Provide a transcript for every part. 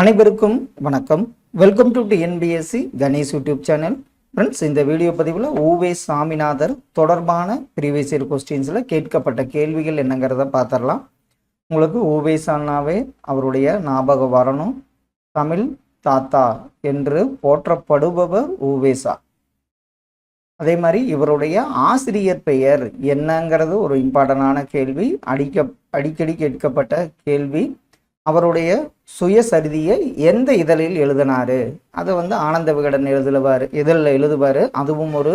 அனைவருக்கும் வணக்கம். Welcome to TNPSC Ganesh YouTube channel friends இந்த வீடியோ பதிவில் ஊவே சாமிநாதர் தொடர்பான ப்ரீவியஸ் இயர் கொஸ்டின்ஸில் கேட்கப்பட்ட கேள்விகள் என்னங்கிறத பார்த்துடலாம். உங்களுக்கு ஊவே சானாவே அவருடைய ஞாபகம் வரணும். தமிழ் தாத்தா என்று போற்றப்படுபவர் ஊவேசா அதே மாதிரி இவருடைய ஆசிரியர் பெயர் என்னங்கிறது ஒரு இம்பார்ட்டண்டான கேள்வி. அடிக்க அடிக்கடி கேட்கப்பட்ட கேள்வி. அவருடைய சுயசரிதியை எந்த இதழில் எழுதினாரு? அதை வந்து ஆனந்த விகடன் எழுதுவார் இதழில் எழுதுவார். அதுவும் ஒரு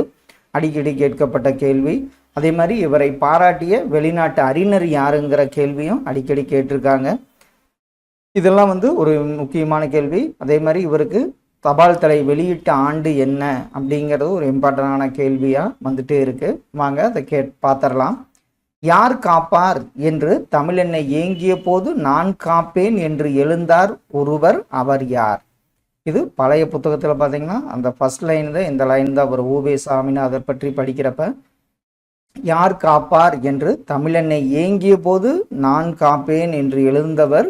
அடிக்கடி கேட்கப்பட்ட கேள்வி. அதே மாதிரி இவரை பாராட்டிய வெளிநாட்டு அறிஞர் யாருங்கிற கேள்வியும் அடிக்கடி கேட்டிருக்காங்க. இதெல்லாம் வந்து ஒரு முக்கியமான கேள்வி. அதே மாதிரி இவருக்கு தபால் தலை வெளியிட்ட ஆண்டு என்ன அப்படிங்கிறது ஒரு இம்பார்ட்டண்டான கேள்வியாக வந்துட்டே இருக்குது வாங்க அதை கே பார்த்துடலாம். யார் காப்பார் என்று தமிழென்னை ஏங்கிய போது நான் காப்பேன் என்று எழுந்தார் ஒருவர் அவர் யார்? இது பழைய புத்தகத்தில் பார்த்தீங்கன்னா அந்த ஃபர்ஸ்ட் லைன் தான் இந்த லைன் தான் அவர் ஊவே சாமிநாதர் பற்றி படிக்கிறப்ப யார் காப்பார் என்று தமிழென்னை ஏங்கிய போது நான் காப்பேன் என்று எழுந்தவர்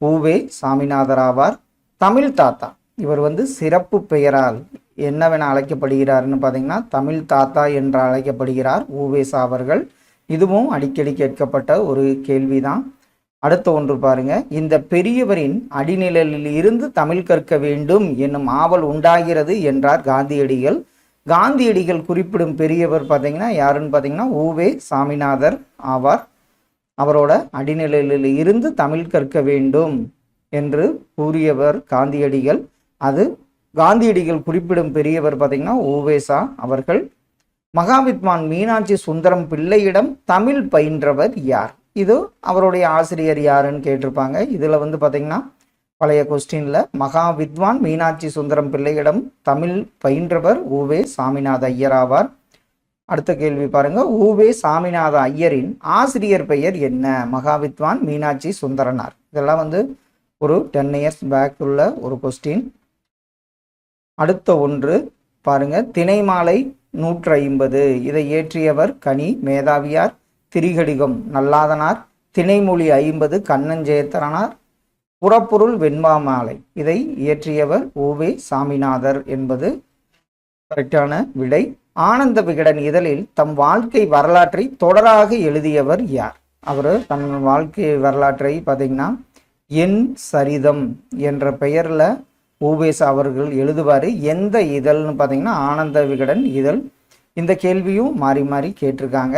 ஊவே சாமிநாதர் ஆவார். தமிழ் தாத்தா இவர் வந்து சிறப்பு பெயரால் என்னவென அழைக்கப்படுகிறார்னு பார்த்தீங்கன்னா தமிழ் தாத்தா என்று அழைக்கப்படுகிறார் ஊவேசா அவர்கள் இதுவும் அடிக்கடி கேட்கப்பட்ட ஒரு கேள்விதான். அடுத்த ஒன்று பாருங்க. இந்த பெரியவரின் அடிநிழலில் இருந்து தமிழ் கற்க வேண்டும் என்னும் ஆவல் உண்டாகிறது என்றார் காந்தியடிகள். காந்தியடிகள் குறிப்பிடும் பெரியவர் பார்த்தீங்கன்னா யாருன்னு பார்த்தீங்கன்னா ஊவே சாமிநாதர் ஆவார். அவரோட அடிநிலையில் இருந்து தமிழ் கற்க வேண்டும் என்று கூறியவர் காந்தியடிகள். அது காந்தியடிகள் குறிப்பிடும் பெரியவர் பார்த்தீங்கன்னா ஓவேசா அவர்கள். மகாவித்வான் மீனாட்சி சுந்தரம் பிள்ளையிடம் தமிழ் பயின்றவர் யார்? இது அவருடைய ஆசிரியர் யாருன்னு கேட்டிருப்பாங்க. இதில் வந்து பார்த்திங்கன்னா பழைய கொஸ்டின்ல மகா வித்வான் மீனாட்சி சுந்தரம் பிள்ளையிடம் தமிழ் பயின்றவர் ஊவே சாமிநாத ஐயர் ஆவார். அடுத்த கேள்வி பாருங்க. ஊவே சாமிநாத ஐயரின் ஆசிரியர் பெயர் என்ன? மகாவித்வான் மீனாட்சி சுந்தரனார். இதெல்லாம் வந்து ஒரு டென் இயர்ஸ் பேக் உள்ள ஒரு கொஸ்டின். அடுத்த ஒன்று பாருங்க. திணைமாலை நூற்று ஐம்பது இதை இயற்றியவர் கனி மேதாவியார் திரிகடிகம் நல்லாதனார் திணைமொழி ஐம்பது கண்ணஞ்சேத்தரனார் புறப்பொருள் வெண்பாமாலை இதை இயற்றியவர் ஓவே சாமிநாதர் என்பது கரெக்டான விடை. ஆனந்த விகடன் இதழில் தம் வாழ்க்கை வரலாற்றை தொடராக எழுதியவர் யார்? அவர் தன் வாழ்க்கை வரலாற்றை பார்த்தீங்கன்னா என் சரிதம் என்ற பெயரில் ஊவேசா அவர்கள் எழுதுவார் எந்த இதழ்னு பார்த்தீங்கன்னா ஆனந்த விகடன் இதழ். இந்த கேள்வியும் மாறி மாறி கேட்டிருக்காங்க.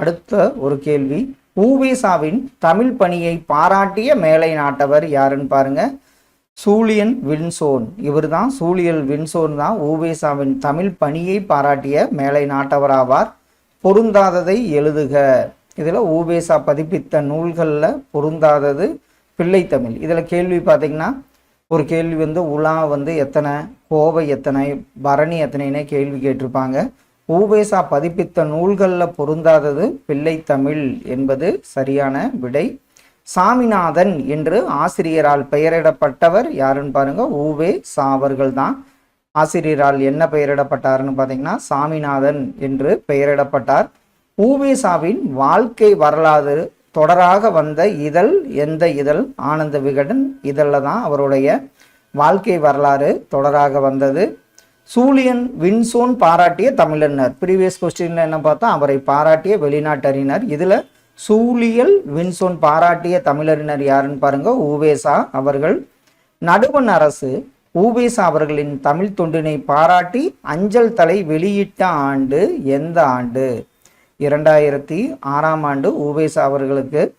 அடுத்த ஒரு கேள்வி ஊவேசாவின் தமிழ் பணியை பாராட்டிய மேலை நாட்டவர் யாருன்னு பாருங்க. சூழியன் வின்சோன். இவர் தான் சூழியல் வின்சோன் தான் ஊவேசாவின் தமிழ் பணியை பாராட்டிய மேலை நாட்டவராவார் பொருந்தாததை எழுதுக. இதில் ஊவேசா பதிப்பித்த நூல்களில் பொருந்தாதது பிள்ளைத்தமிழ் இதில் கேள்வி பார்த்தீங்கன்னா ஒரு கேள்வி வந்து உலா வந்து எத்தனை? கோவை எத்தனை? பரணி எத்தனைன்னு கேள்வி கேட்டிருப்பாங்க. ஊவேசா பதிப்பித்த நூல்களில் பொருந்தாதது பிள்ளைத்தமிழ் என்பது சரியான விடை. சாமிநாதன் என்று ஆசிரியரால் பெயரிடப்பட்டவர் யாருன்னு பாருங்க ஊவே சா அவர்கள் தான் ஆசிரியரால் என்ன பெயரிடப்பட்டார்னு பார்த்தீங்கன்னா சாமிநாதன் என்று பெயரிடப்பட்டார். ஊவேசாவின் வாழ்க்கை வரலாறு தொடராக வந்த இதழ் எந்த இதழ்? ஆனந்த விகடன் இதழில் தான் அவருடைய வாழ்க்கை வரலாறு தொடராக வந்தது. சூழியன் வின்சோன் பாராட்டிய தமிழறிஞர் ப்ரீவியஸ் கொஸ்டினில் என்ன பார்த்தா அவரை பாராட்டிய வெளிநாட்டறிஞர். இதில் சூழியல் வின்சோன் பாராட்டிய தமிழறிஞர் யாருன்னு பாருங்கள் ஊவேசா அவர்கள். நடுவண் அரசு ஊவேசா அவர்களின் தமிழ் தொண்டினை பாராட்டி அஞ்சல் தலை வெளியிட்ட ஆண்டு எந்த ஆண்டு? இரண்டாயிரத்தி ஆறாம் ஆண்டு ஊவேசா அவர்களுக்கு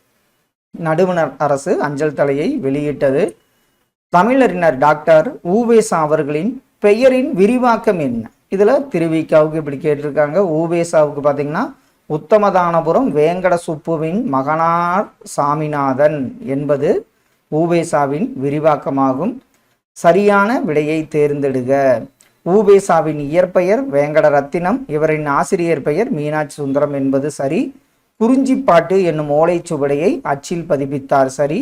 நடுவணர் அரசு அஞ்சல் தலையை வெளியிட்டது. தமிழறிஞர் டாக்டர் ஊவேசா அவர்களின் பெயரின் விரிவாக்கம் என்ன? இதில் திருவிக்காவுக்கு இப்படி கேட்டிருக்காங்க. ஊவேசாவுக்கு பார்த்தீங்கன்னா உத்தமதானபுரம் வேங்கட சுப்புவின் மகனார் சாமிநாதன் என்பது ஊவேசாவின் விரிவாக்கமாகும். சரியான விடையை தேர்ந்தெடுக. ஊவேசாவின் இயற்பெயர் வேங்கட ரத்தினம் இவரின் ஆசிரியர் பெயர் மீனாட்சி சுந்தரம் என்பது சரி. குறிஞ்சிப்பாட்டு என்னும் ஓலைச்சுவடையை அச்சில் பதிப்பித்தார் சரி.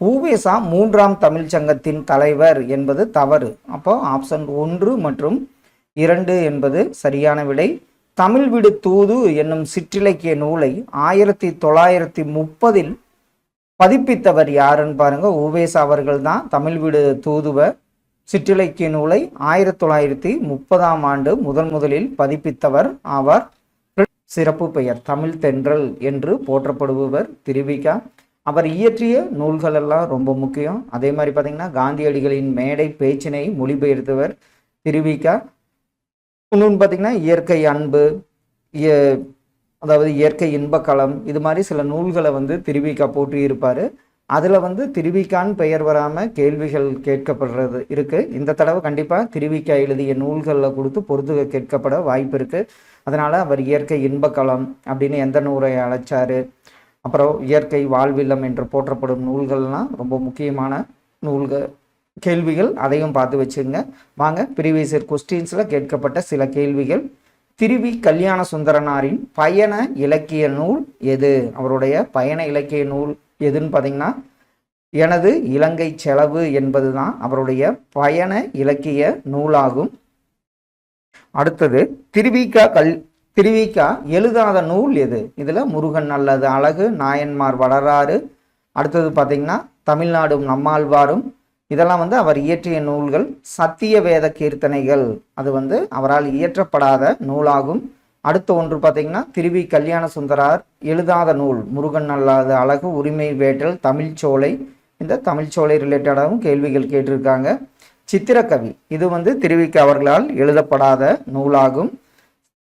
ஊவேசா மூன்றாம் தமிழ்ச் சங்கத்தின் தலைவர் என்பது தவறு. அப்போ ஆப்ஷன் ஒன்று மற்றும் இரண்டு என்பது சரியான விடை. தமிழ் விடு தூது என்னும் சிற்றிலக்கிய நூலை ஆயிரத்தி தொள்ளாயிரத்தி முப்பதில் பதிப்பித்தவர் யாருன்னு பாருங்க. உவேஸ் அவர்கள் தான் தமிழ் வீடு தூதுவ சிற்றிலக்கிய நூலை ஆயிரத்தி தொள்ளாயிரத்தி முப்பதாம் ஆண்டு முதன் முதலில் பதிப்பித்தவர் ஆவார். சிறப்பு பெயர் தமிழ் தென்றல் என்று போற்றப்படுபவர் திருவிகா. அவர் இயற்றிய நூல்கள் எல்லாம் ரொம்ப முக்கியம். அதே மாதிரி பார்த்தீங்கன்னா காந்தியடிகளின் மேடை பேச்சினை மொழிபெயர்த்தவர் திருவிகா. இன்னொன்று பார்த்தீங்கன்னா இயற்கை அன்பு இய- அதாவது இயற்கை இன்பக்களம் இது மாதிரி சில நூல்களை வந்து திருவிகா போற்றி இருப்பார் அதில் வந்து திருவிக்கான்னு பெயர் வராமல் கேள்விகள் கேட்கப்படுறது இருக்குது இந்த தடவை கண்டிப்பாக திருவிக்கா எழுதிய நூல்களில் கொடுத்து பொருத்துக கேட்கப்பட வாய்ப்பு இருக்குது அதனால் அவர் இயற்கை இன்பக்களம் அப்படின்னு எந்த நூலை அழைச்சாரு அப்புறம் இயற்கை வாழ்வில்லம் என்று போற்றப்படும் நூல்கள்லாம் ரொம்ப முக்கியமான நூல்கள் கேள்விகள். அதையும் பார்த்து வச்சுங்க. வாங்க ப்ரீவியஸ் கொஸ்டின்ஸில் கேட்கப்பட்ட சில கேள்விகள். திருவி கல்யாண சுந்தரனாரின் பயண இலக்கிய நூல் எது? அவருடைய பயண இலக்கிய நூல் எதுன்னு பார்த்தீங்கன்னா எனது இலங்கை செலவு என்பது தான் அவருடைய பயண இலக்கிய நூலாகும். அடுத்தது திருவிக்கா கல் திருவிக்கா எழுதாத நூல் எது? இதில் முருகன் அல்லது அழகு நாயன்மார் வளராறு. அடுத்தது பார்த்தீங்கன்னா தமிழ்நாடும் நம்மாழ்வாரும். இதெல்லாம் வந்து அவர் இயற்றிய நூல்கள் சத்திய வேத கீர்த்தனைகள். அது வந்து அவரால் இயற்றப்படாத நூலாகும். அடுத்த ஒன்று பார்த்தீங்கன்னா திருவி கல்யாண சுந்தரார் எழுதாத நூல் முருகன் அல்லாத அழகு உரிமை வேட்டல் தமிழ்ச்சோலை இந்த தமிழ்ச்சோலை ரிலேட்டடாகவும் கேள்விகள் கேட்டிருக்காங்க. சித்திரக்கவி இது வந்து திருவிக்கு அவர்களால் எழுதப்படாத நூலாகும்.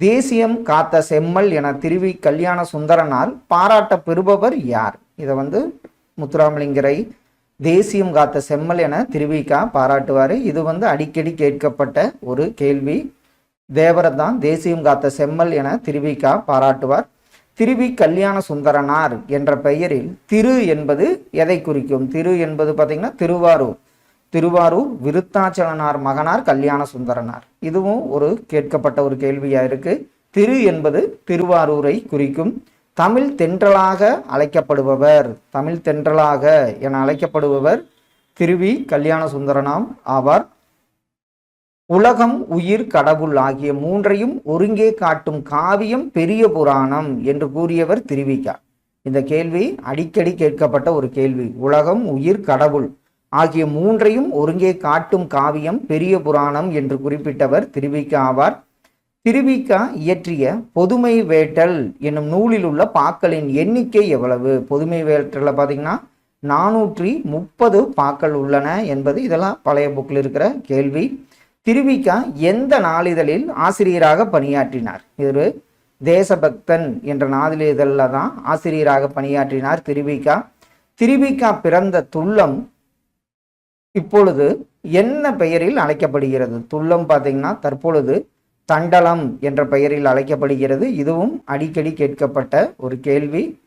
தேசியம் காத்த செம்மல் என திருவி கல்யாண சுந்தரனால் பாராட்ட பெறுபவர் யார்? இதை வந்து முத்துராமலிங்கரை தேசியம் காத்த செம்மல் என திருவிக்கா பாராட்டுவார். இது வந்து அடிக்கடி கேட்கப்பட்ட ஒரு கேள்வி. தேவரத் தான் தேசியம் காத்த செம்மல் என திருவிக்கா பாராட்டுவார். திருவி கல்யாண சுந்தரனார் என்ற பெயரில் திரு என்பது எதை குறிக்கும்? திரு என்பது பார்த்தீங்கன்னா திருவாரூர். திருவாரூர் விருத்தாச்சலனார் மகனார் கல்யாண சுந்தரனார். இதுவும் ஒரு கேட்கப்பட்ட ஒரு கேள்வியா இருக்கு. திரு என்பது திருவாரூரை குறிக்கும். தமிழ் தென்றலாக அழைக்கப்படுபவர். தமிழ் தென்றலாக என அழைக்கப்படுபவர் திருவி கல்யாண சுந்தரனாம் ஆவார். உலகம் உயிர் கடவுள் ஆகிய மூன்றையும் ஒருங்கே காட்டும் காவியம் பெரிய புராணம் என்று கூறியவர் திருவிக்கா இந்த கேள்வி அடிக்கடி கேட்கப்பட்ட ஒரு கேள்வி. உலகம் உயிர் கடவுள் ஆகிய மூன்றையும் ஒருங்கே காட்டும் காவியம் பெரிய புராணம் என்று குறிப்பிட்டவர் திருவிக்கா ஆவார். திருவிக்கா இயற்றிய பொதுமை வேட்டல் என்னும் நூலில் உள்ள பாக்களின் எண்ணிக்கை எவ்வளவு? பொதுமை வேட்டலில் பார்த்தீங்கன்னா நானூற்றி முப்பது பாக்கள் உள்ளன என்பது இதெல்லாம் பழைய புக்கில் இருக்கிற கேள்வி. திருவிக்கா எந்த நாளிதழில் ஆசிரியராக பணியாற்றினார்? இது தேசபக்தன் என்ற நாளிதழில் தான் ஆசிரியராக பணியாற்றினார் திருவிக்கா. திருவிக்கா பிறந்த துள்ளம் இப்பொழுது என்ன பெயரில் அழைக்கப்படுகிறது? துள்ளம் பார்த்தீங்கன்னா தற்பொழுது தண்டலம் என்ற பெயரில் அழைக்கப்படுகிறது. இதுவும் அடிக்கடி கேட்கப்பட்ட ஒரு கேள்வி.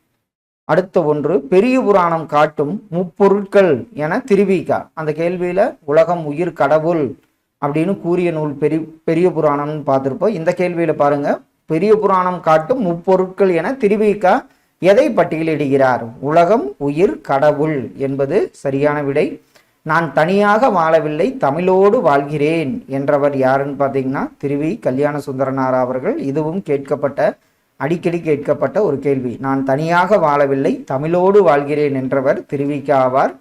அடுத்த ஒன்று பெரிய புராணம் காட்டும் முப்பொருட்கள் என திருவிக்கா. அந்த கேள்வியில உலகம் உயிர் கடவுள் அப்படின்னு கூறிய நூல் பெரிய பெரிய புராணம்னு பார்த்துருப்போம். இந்த கேள்வியில் பாருங்க. பெரிய புராணம் காட்டும் முப்பொருட்கள் என திருவிக்கா எதை பட்டியலிடுகிறார்? உலகம் உயிர் கடவுள் என்பது சரியான விடை. நான் தனியாக வாழவில்லை தமிழோடு வாழ்கிறேன் என்றவர் யாருன்னு பார்த்தீங்கன்னா திருவி கல்யாண சுந்தரனார் அவர்கள். இதுவும் கேட்கப்பட்ட அடிக்கடி கேட்கப்பட்ட ஒரு கேள்வி. நான் தனியாக வாழவில்லை தமிழோடு வாழ்கிறேன் என்றவர் திருவிக்கா ஆவார்.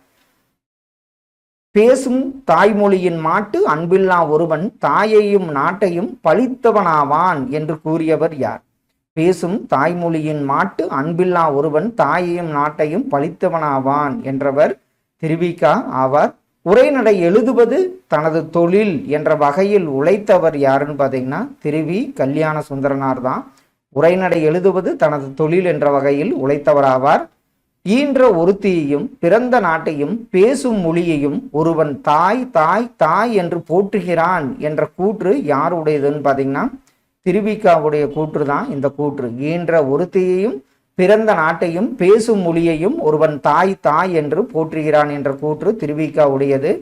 பேசும் தாய்மொழியின் மாட்டு அன்பில்லா ஒருவன் தாயையும் நாட்டையும் பழித்தவனாவான் என்று கூறியவர் யார்? பேசும் தாய்மொழியின் மாட்டு அன்பில்லா ஒருவன் தாயையும் நாட்டையும் பழித்தவனாவான் என்றவர் திருவிக்கா ஆவார். உரைநடை எழுதுவது தனது தொழில் என்ற வகையில் உழைத்தவர் யாருன்னு பார்த்தீங்கன்னா திருவி கல்யாண சுந்தரனார் தான். உரைநடை எழுதுவது தனது தொழில் என்ற வகையில் உழைத்தவராவார். ஈன்ற ஒருத்தியையும் பிறந்த நாட்டையும் பேசும் மொழியையும் ஒருவன் தாய் தாய் தாய் என்று போற்றுகிறான் என்ற கூற்று யாருடையதுன்னு பார்த்தீங்கன்னா திருவிக்காவுடைய கூற்று தான் இந்த கூற்று. ஈன்ற ஒருத்தியையும் பிறந்த நாட்டையும் பேசும் மொழியையும் ஒருவன் தாய் தாய் என்று போற்றுகிறான் என்ற கூற்று திருவிக்காவுடையது.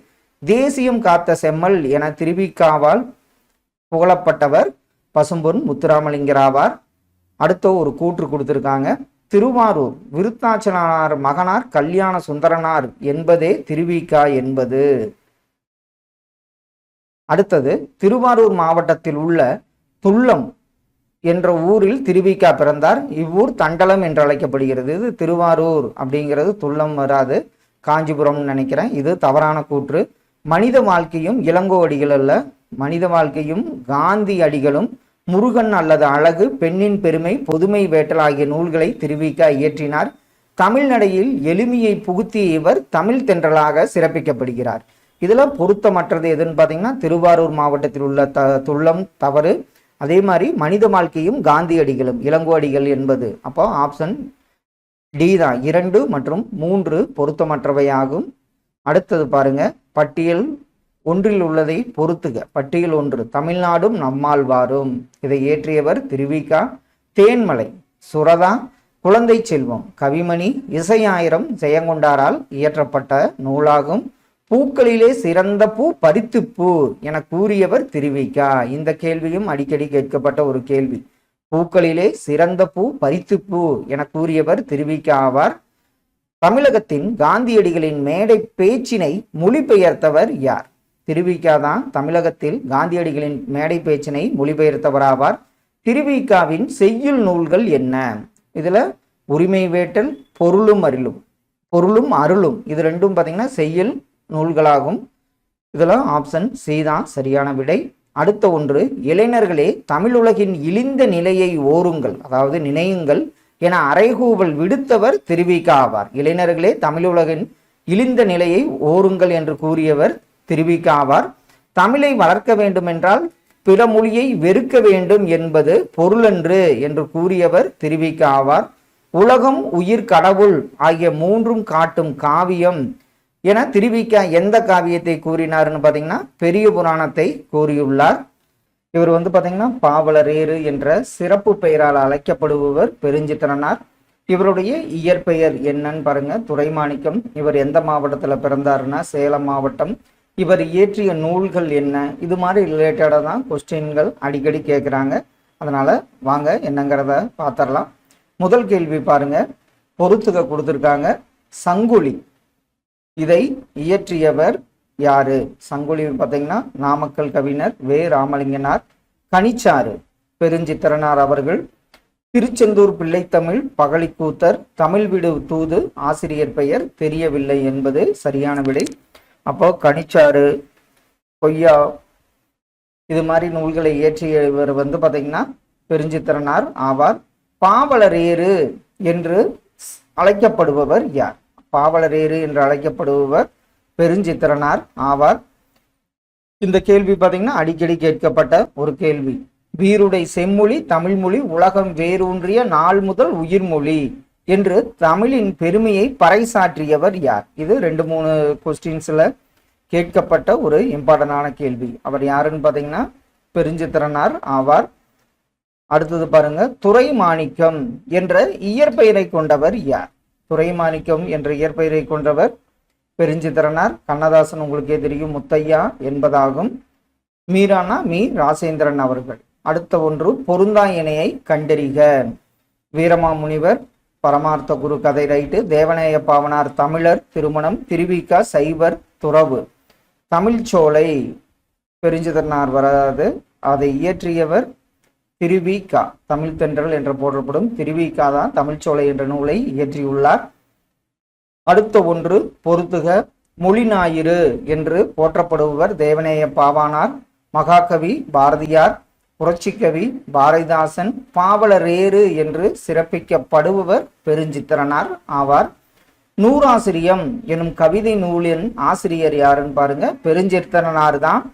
தேசியம் காத்த செம்மல் என திருவிக்காவால் புகழப்பட்டவர் பசும்பொன் முத்துராமலிங்கராவார். அடுத்த ஒரு கூற்று கொடுத்துருக்காங்க. திருவாரூர் விருத்தாச்சலனார் மகனார் கல்யாண சுந்தரனார் என்பதே திருவிக்கா என்பது. அடுத்தது திருவாரூர் மாவட்டத்தில் உள்ள துள்ளம் என்ற ஊரில் திருவிக்கா பிறந்தார். இவ்வூர் தண்டலம் என்று அழைக்கப்படுகிறது. இது திருவாரூர் அப்படிங்கிறது துள்ளம் வராது காஞ்சிபுரம்னு நினைக்கிறேன். இது தவறான கூற்று. மனித வாழ்க்கையும் இளங்கோ அடிகள் அல்ல. மனித வாழ்க்கையும் காந்தி அடிகளும் முருகன் அல்லது அழகு பெண்ணின் பெருமை பொதுமை வேட்டல் ஆகிய நூல்களை திருவிக இயற்றினார். தமிழ்நடையில் எளிமையை புகுத்திய இவர் தமிழ் தென்றலாக சிறப்பிக்கப்படுகிறார். இதில் பொருத்தமற்றது எதுன்னு பார்த்தீங்கன்னா திருவாரூர் மாவட்டத்தில் உள்ள த துள்ளம் தவறு அதே மாதிரி மனித வாழ்க்கையும் காந்தியடிகளும் இளங்கோடிகள் என்பது. அப்போ ஆப்ஷன் டி தான். இரண்டு மற்றும் மூன்று பொருத்தமற்றவையாகும். அடுத்தது பாருங்க பட்டியல் ஒன்றில் உள்ளதை பொறுத்துக. பட்டியல் ஒன்று தமிழ்நாடும் நம்மாழ்வாரும் இதை இயற்றியவர் திருவிகா தேன்மலை சுரதா குழந்தை செல்வம் கவிமணி இசையாயிரம் ஜெயங்கொண்டாரால் இயற்றப்பட்ட நூலாகும். பூக்களிலே சிறந்த பூ பரித்துப்பூ என கூறியவர் திருவிக்கா இந்த கேள்வியும் அடிக்கடி கேட்கப்பட்ட ஒரு கேள்வி. பூக்களிலே சிறந்த பூ பரித்துப்பூ என கூறியவர் திருவிக்கா ஆவார். தமிழகத்தின் காந்தியடிகளின் மேடை பேச்சினை மொழிபெயர்த்தவர் யார்? திருவிக்கா தான் தமிழகத்தில் காந்தியடிகளின் மேடை பேச்சினை மொழிபெயர்த்தவராவார். திருவிக்காவின் செய்யுள் நூல்கள் என்ன? இதுல உரிமை வேட்டல் பொருளும் அருளும். பொருளும் அருளும். இது ரெண்டும் பார்த்தீங்கன்னா செய்யுள் நூல்களாகும். இதெல்லாம் ஆப்ஷன் சி தான் சரியான விடை. அடுத்த ஒன்று இளைஞர்களே தமிழுலகின் இழிந்த நிலையை ஓருங்கள். அதாவது நினையுங்கள் என அறைகூவல் விடுத்தவர் திருவிக்கா ஆவார். இளைஞர்களே தமிழுலகின் இழிந்த நிலையை ஓருங்கள் என்று கூறியவர் திருவிக்கா ஆவார் தமிழை வளர்க்க வேண்டுமென்றால் பிற மொழியை வெறுக்க வேண்டும் என்பது பொருளன்று என்று கூறியவர் திருவிக ஆவார் உலகம் உயிர் கடவுள் ஆகிய மூன்றும் காட்டும் காவியம் என திருவிக்கா எந்த காவியத்தை கூறினார்னு பார்த்தீங்கன்னா பெரிய புராணத்தை கூறியுள்ளார். இவர் வந்து பார்த்தீங்கன்னா பாவலரேறு என்ற சிறப்பு பெயரால் அழைக்கப்படுபவர் பெருஞ்சித்திரனார். இவருடைய இயற்பெயர் என்னன்னு பாருங்க துரைமாணிக்கம். இவர் எந்த மாவட்டத்தில் பிறந்தாருன்னா சேலம் மாவட்டம் இவர் இயற்றிய நூல்கள் என்ன? இது மாதிரி ரிலேட்டடாக தான் கொஸ்டின்கள் அடிக்கடி கேட்குறாங்க அதனால் வாங்க என்னங்கிறத பார்த்துடலாம் முதல் கேள்வி பாருங்க. பொறுத்துக கொடுத்துருக்காங்க. சங்குலி. இதை இயற்றியவர் யாரு? சங்குலி பார்த்தீங்கன்னா நாமக்கல் கவிஞர் வே. ராமலிங்கனார். கனிச்சாறு. பெருஞ்சித்திரனார் அவர்கள். திருச்செந்தூர் பிள்ளைத்தமிழ் பகலிக்கூத்தர். தமிழ் விடு தூது. ஆசிரியர் பெயர் தெரியவில்லை என்பது சரியான விடை. அப்போ கனிச்சாறு கொய்யா இது மாதிரி நூல்களை இயற்றியவர் வந்து பார்த்தீங்கன்னா பெருஞ்சித்திரனார் ஆவார். பாவலரேறு என்று அழைக்கப்படுபவர் யார்? பாவலரேறு என்று அழைக்கப்படுபவர் பெருஞ்சித்திரனார் ஆவார். இந்த கேள்வி பார்த்தீங்கன்னா அடிக்கடி கேட்கப்பட்ட ஒரு கேள்வி. வீருடை செம்மொழி தமிழ்மொழி உலகம் வேரூன்றிய நாள் முதல் உயிர்மொழி. என்று தமிழின் பெருமையை பறைசாற்றியவர் யார்? இது ரெண்டு மூணு கொஸ்டின்ஸில் கேட்கப்பட்ட ஒரு இம்பார்ட்டண்டான கேள்வி. அவர் யாருன்னு பார்த்தீங்கன்னா பெருஞ்சித்திரனார் ஆவார். அடுத்தது பாருங்க துரைமாணிக்கம் என்ற இயற்பெயரை கொண்டவர் யார்? துரைமாணிக்கம் என்ற இயற்பெயரை கொண்டவர் பெருஞ்சித்திரனார். கண்ணதாசன் உங்களுக்கே தெரியும் முத்தையா என்பதாகும். மீரானா மீ. ராசேந்திரன் அவர்கள். அடுத்த ஒன்று பொருந்தா இணையை கண்டறிக. வீரமாமுனிவர் பரமார்த்த குரு கதை ரைட்டு. தேவநேய பாவனார் தமிழர் திருமணம் திருவிக்கா சைவர் துறவு. தமிழ்ச்சோலை பெருஞ்சிதனார் வராது. அதை இயற்றியவர் திருவிகா தமிழ் தென்றல் என்று போற்றப்படும் திருவிகா தான் தமிழ்ச்சோலை என்ற நூலை இயற்றியுள்ளார். அடுத்த ஒன்று பொருத்துக மொழி ஞாயிறு என்று போற்றப்படுபவர் தேவநேய பாவானார் மகாகவி பாரதியார். புரட்சிக்கவி பாரதிதாசன் பாவலரேறு என்று சிறப்பிக்கப்படுபவர் பெருஞ்சித்திரனார் ஆவார். நூறாசிரியம் எனும் கவிதை நூலின் ஆசிரியர் யாருன்னு பாருங்க பெருஞ்சித்திரனார் தான்.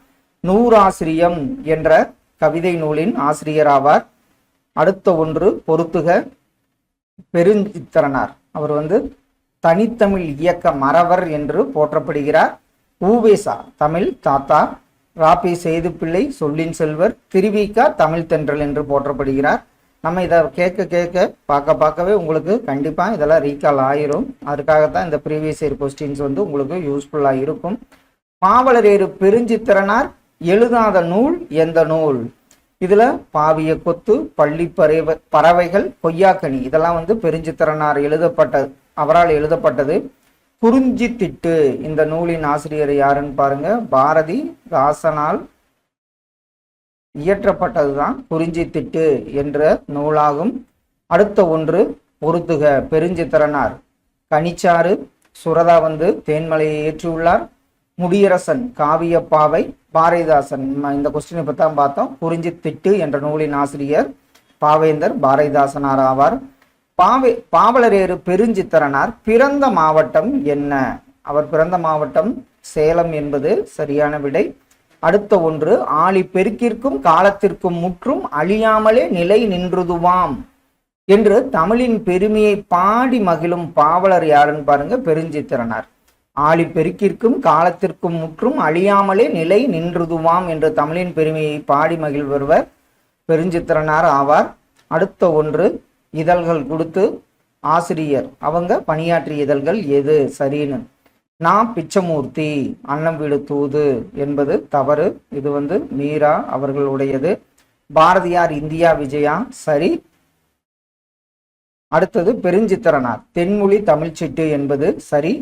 நூறாசிரியம் என்ற கவிதை நூலின் ஆசிரியர் ஆவார். அடுத்த ஒன்று பொருத்துக பெருஞ்சித்திரனார். அவர் வந்து தனித்தமிழ் இயக்க மறவர் என்று போற்றப்படுகிறார். ஊவேசா தமிழ் தாத்தா. ராபி செய்து பிள்ளை சொல்லின் செல்வர் திருவிக்கா தமிழ் தென்றல் என்று போற்றப்படுகிறார். நம்ம இதை கேட்க கேட்க பார்க்க பார்க்கவே உங்களுக்கு கண்டிப்பாக இதெல்லாம் ரீகால் ஆயிரும். அதுக்காகத்தான் இந்த ப்ரீவியஸ் இயர் கொஸ்டின்ஸ் வந்து உங்களுக்கு யூஸ்ஃபுல்லாக இருக்கும் பாவலரேறு பெருஞ்சித்திரனார் எழுதாத நூல் எந்த நூல்? இதில் பாவிய கொத்து பள்ளி பறவை பறவைகள் கொய்யாக்கனி. இதெல்லாம் வந்து பெருஞ்சித்திரனார் எழுதப்பட்டது அவரால் எழுதப்பட்டது. குறிஞ்சி திட்டு இந்த நூலின் ஆசிரியர் யாருன்னு பாருங்க. பாரதி ராசனால் இயற்றப்பட்டதுதான் குறிஞ்சி திட்டு என்ற நூலாகும். அடுத்த ஒன்று பொருத்துக பெருஞ்சித்திரனார். கனிச்சாறு சுரதா வந்து தேன்மலையை ஏற்றியுள்ளார். முடியரசன் காவியப்பாவை பாரதிதாசன் இந்த கொஸ்டினை பற்றி தான் பார்த்தோம். குறிஞ்சி திட்டு என்ற நூலின் ஆசிரியர் பாவேந்தர் பாரதிதாசனார் ஆவார். பாவை பாவலரேறு பெருஞ்சித்திரனார் பிறந்த மாவட்டம் என்ன? அவர் பிறந்த மாவட்டம் சேலம் என்பது சரியான விடை. அடுத்த ஒன்று ஆழி பெருக்கிற்கும் காலத்திற்கும் முற்றும் அழியாமலே நிலை நின்றுதுவாம் என்று தமிழின் பெருமையை பாடி மகிழும் பாவலர் யாருன்னு பாருங்க பெருஞ்சித்திரனார். ஆளி பெருக்கிற்கும் காலத்திற்கும் முற்றும் அழியாமலே நிலை நின்றுதுவாம் என்று தமிழின் பெருமையை பாடி மகிழ்வருவர் பெருஞ்சித்திரனார் ஆவார். அடுத்த ஒன்று இதழ்கள் கொடுத்து ஆசிரியர் அவங்க பணியாற்றிய இதழ்கள் எது? சரின்னு. நான் பிச்சமூர்த்தி அன்னம் வீடு தூது என்பது தவறு. இது வந்து மீரா அவர்களுடையது. பாரதியார் இந்தியா விஜயா. சரி. அடுத்தது பெருஞ்சித்திரனார். தென்மொழி தமிழ்ச்சிட்டு என்பது சரி.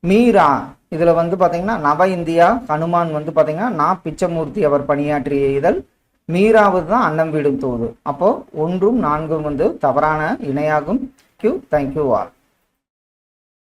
மீரா இதுல வந்து பாத்தீங்கன்னா நவ இந்தியா ஹனுமான் வந்து பாத்தீங்கன்னா நான் பிச்சமூர்த்தி அவர் பணியாற்றிய இதழ். மீராவது தான் அன்னம் வீடும் தோது. அப்போ ஒன்றும் நான்கும் வந்து தவறான இணையாகும். Q thank you all